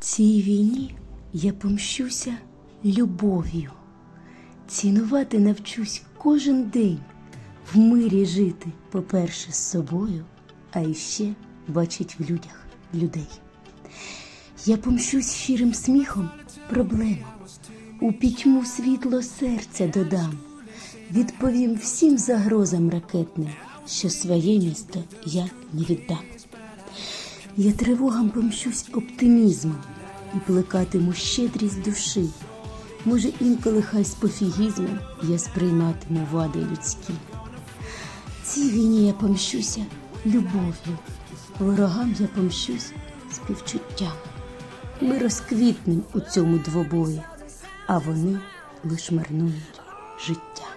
Цій війні я помщуся любов'ю, цінувати навчусь кожен день, в мирі жити, по-перше, з собою, а іще бачить в людях людей. Я помщусь щирим сміхом проблемам, у пітьму світло серця додам, відповім всім загрозам ракетним, що своє місто я не віддам. Я тривогам помщусь оптимізмом і плекатиму щедрість душі. Може, інколи хай з пофігізмом я сприйматиму вади людські. Цій війні я помщуся любов'ю, ворогам я помщусь співчуттям. Ми розквітнем у цьому двобої, а вони лиш марнують життя.